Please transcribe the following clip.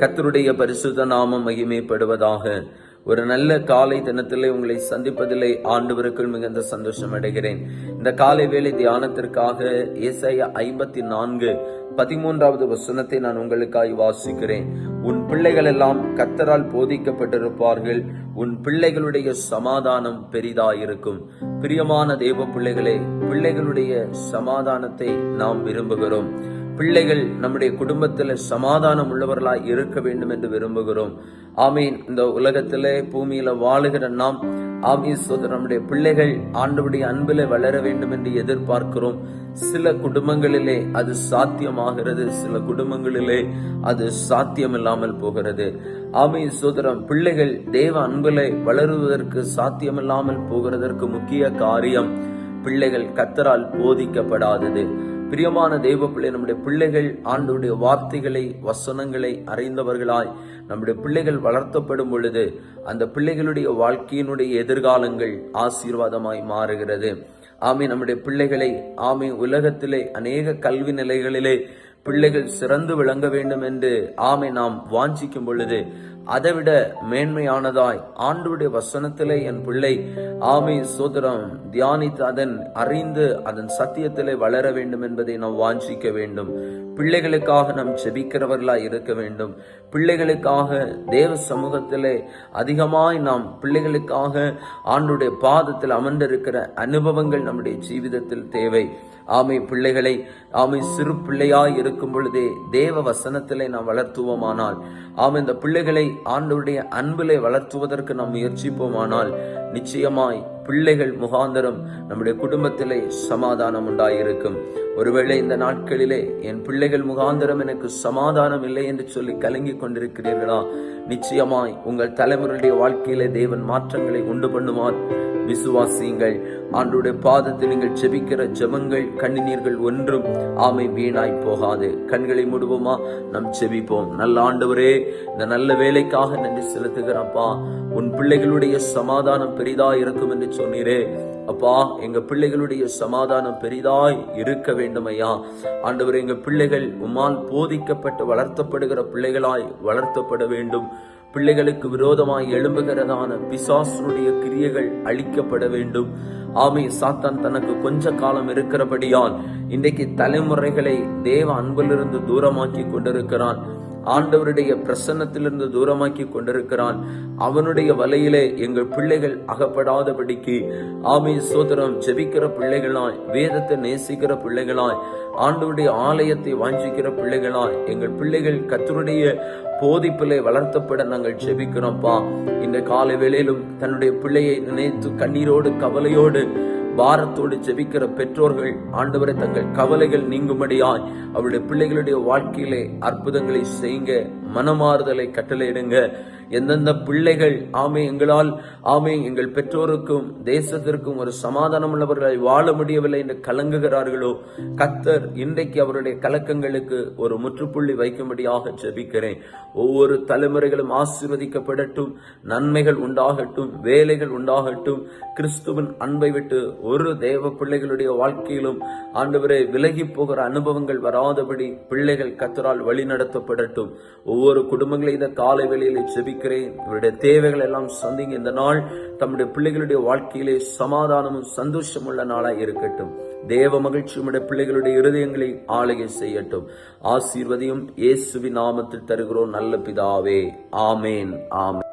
கத்தருடைய பரிசுத்த நாமம் மகிமைப்படுவதாக. ஒரு நல்ல காலை தினத்திலே உங்களை சந்திப்பதிலே ஆண்டவருக்குள் மிகுந்த சந்தோஷம் அடைகிறேன். இந்த காலை வேலை தியானத்திற்காக இசைய ஐம்பத்தி நான்கு பதிமூன்றாவது வசனத்தை நான் உங்களுக்காய் வாசிக்கிறேன். உன் பிள்ளைகள் எல்லாம் கத்தரால் போதிக்கப்பட்டிருப்பார்கள். உன் பிள்ளைகளுடைய சமாதானம் பெரிதாயிருக்கும். பிரியமான தேவ பிள்ளைகளே பிள்ளைகளுடைய சமாதானத்தை நாம் விரும்புகிறோம். பிள்ளைகள் நம்முடைய குடும்பத்தில் சமாதானம் உள்ளவர்களாய் இருக்க வேண்டும் என்று விரும்புகிறோம். ஆமீன். இந்த உலகத்திலே பூமியில வாழுகிற நாம் ஆமீன் சோதர் நம்முடைய பிள்ளைகள் ஆண்டவருடைய அன்பிலே வளர வேண்டும் என்று எதிர்பார்க்கிறோம். சில குடும்பங்களிலே அது சாத்தியமாகிறது சில குடும்பங்களிலே அது சாத்தியம் இல்லாமல் போகிறது. ஆமை சோதரம் பிள்ளைகள் தேவ அன்பிலே வளருவதற்கு சாத்தியமில்லாமல் போகிறதற்கு முக்கிய காரியம் பிள்ளைகள் கத்தரால் போதிக்கப்படாதது. பிரியமான தெய்வ பிள்ளை நம்முடைய பிள்ளைகள் ஆண்டுடைய வார்த்தைகளை வசனங்களை அறிந்தவர்களாய் நம்முடைய பிள்ளைகள் வளர்த்தப்படும் பொழுது அந்த பிள்ளைகளுடைய வாழ்க்கையினுடைய எதிர்காலங்கள் ஆசீர்வாதமாய் மாறுகிறது. ஆமை நம்முடைய பிள்ளைகளை ஆமை உலகத்திலே அநேக கல்வி நிலைகளிலே பிள்ளைகள் சிறந்து விளங்க வேண்டும் என்று ஆமை நாம் வாஞ்சிக்கும் பொழுது அதைவிட மேன்மையானதாய் ஆண்டுடைய வசனத்திலே என் பிள்ளை ஆமை சோதரம் தியானித்து அதன் அறிந்து அதன் சத்தியத்திலே வளர வேண்டும் என்பதை நாம் வாஞ்சிக்க வேண்டும். பிள்ளைகளுக்காக நாம் செபிக்கிறவர்களாய் இருக்க வேண்டும். பிள்ளைகளுக்காக தேவ சமூகத்திலே அதிகமாய் நாம் பிள்ளைகளுக்காக ஆண்டுடைய பாதத்தில் அமர்ந்திருக்கிற அனுபவங்கள் நம்முடைய ஜீவிதத்தில் தேவை. ஆமை பிள்ளைகளை ஆமை சிறு பிள்ளையாய் இருக்கும் பொழுதே தேவ வசனத்திலே நாம் வளர்த்துவோமானால் ஆமை இந்த பிள்ளைகளை ஆண்டவருடைய அன்பிலே வளர்த்துவதற்கு நாம் முயற்சிப்போமானால் நிச்சயமாய் பிள்ளைகள் முகாந்தரம் நம்முடைய குடும்பத்திலே சமாதானம் உண்டாயிருக்கும். ஒருவேளை இந்த நாட்களிலே என் பிள்ளைகள் முகாந்தரம் எனக்கு சமாதானம் இல்லை என்று சொல்லி கலங்கி கொண்டிருக்கிறீர்களா? நிச்சயமாய் உங்கள் தலைமுறையுடைய வாழ்க்கையிலே தேவன் மாற்றங்களை உண்டு பண்ணுவார். விசுவாசியுங்கள். ஆண்டுடைய பாதத்தில் நீங்கள் செபிக்கிற ஜெபங்கள் கண்ணிநீர்கள் ஒன்றும் ஆமை வீணாய் போகாது. கண்களை மூடுவோமா? நம் செபிப்போம் நல்ல ஆண்டவரே இந்த நல்ல வேலைக்காக நன்றி செலுத்துகிறப்பா உன் பிள்ளைகளுடைய சமாதானம் பெரிதா இருக்கும் என்று சொன்னீரே. அப்பா எங்க பிள்ளைகளுடைய சமாதானம் பெரிதாய் இருக்க வேண்டும் ஐயா ஆண்டவர் எங்க பிள்ளைகள் உம்மால் போதிக்கப்பட்டு வளர்த்தப்படுகிற பிள்ளைகளாய் வளர்த்தப்பட வேண்டும். பிள்ளைகளுக்கு விரோதமாய் எழும்புகிறதான பிசாசுடைய கிரியைகள் அழிக்கப்பட வேண்டும். ஆமை சாத்தான் தனக்கு கொஞ்ச காலம் இருக்கிறபடியால் இன்றைக்கு தலைமுறைகளை தேவ அன்பிலிருந்து தூரமாக்கி கொண்டிருக்கிறான். ஆண்டவருடைய பிரசன்னத்திலிருந்து தூரமாக்கி கொண்டிருக்கிறான். அவனுடைய வலையிலே எங்கள் பிள்ளைகள் அகப்படாதபடிக்கு ஆமை சோதரம் ஜெபிக்கிற பிள்ளைகளாய் வேதத்தை நேசிக்கிற பிள்ளைகளாய் ஆண்டவருடைய ஆலயத்தை வாஞ்சிக்கிற பிள்ளைகளாய் எங்கள் பிள்ளைகள் கத்தருடைய போதிப்பிலே வளர்த்தப்பட நாங்கள் ஜெபிக்கிறோம்ப்பா இந்த காலை வேளையிலும் தன்னுடைய பிள்ளையை நினைத்து கண்ணீரோடு கவலையோடு பாரத்தோடு ஜெபிக்கிற பெற்றோர்கள் ஆண்டவரை தங்கள் கவலைகள் நீங்கும்படியாய் அவருடைய பிள்ளைகளுடைய வாழ்க்கையிலே அற்புதங்களை செய்யுங்க மனமாறுதலை கட்டளையிடுங்க. எந்தெந்த பிள்ளைகள் ஆமை எங்களால் ஆமை எங்கள் பெற்றோருக்கும் தேசத்திற்கும் ஒரு சமாதானம் உள்ளவர்களை வாழ முடியவில்லை என்று கலங்குகிறார்களோ கத்தர் இன்றைக்கு அவருடைய கலக்கங்களுக்கு ஒரு முற்றுப்புள்ளி வைக்கும்படியாக ஜெபிக்கிறேன். ஒவ்வொரு தலைமுறைகளும் ஆசீர்வதிக்கப்படட்டும் நன்மைகள் உண்டாகட்டும் வேலைகள் உண்டாகட்டும் கிறிஸ்துவின் அன்பை விட்டு ஒரு தேவ பிள்ளைகளுடைய வாழ்க்கையிலும் ஆண்டவரை விலகி போகிற அனுபவங்கள் வராதபடி பிள்ளைகள் கத்தரால் வழி நடத்தப்படட்டும். ஒவ்வொரு குடும்பங்களை இந்த காலை வேளையிலே செபிக்கிறேன் இவருடைய தேவைகள் எல்லாம் சந்திங்க. இந்த நாள் தம்முடைய பிள்ளைகளுடைய வாழ்க்கையிலே சமாதானமும் சந்தோஷம் உள்ள இருக்கட்டும். தேவ மகிழ்ச்சி பிள்ளைகளுடைய இருதயங்களை ஆளுகை செய்யட்டும். ஆசீர்வதியும் இயேசுவின் நாமத்தில் தருகிறோம். நல்ல பிதாவே. ஆமேன். ஆமேன்.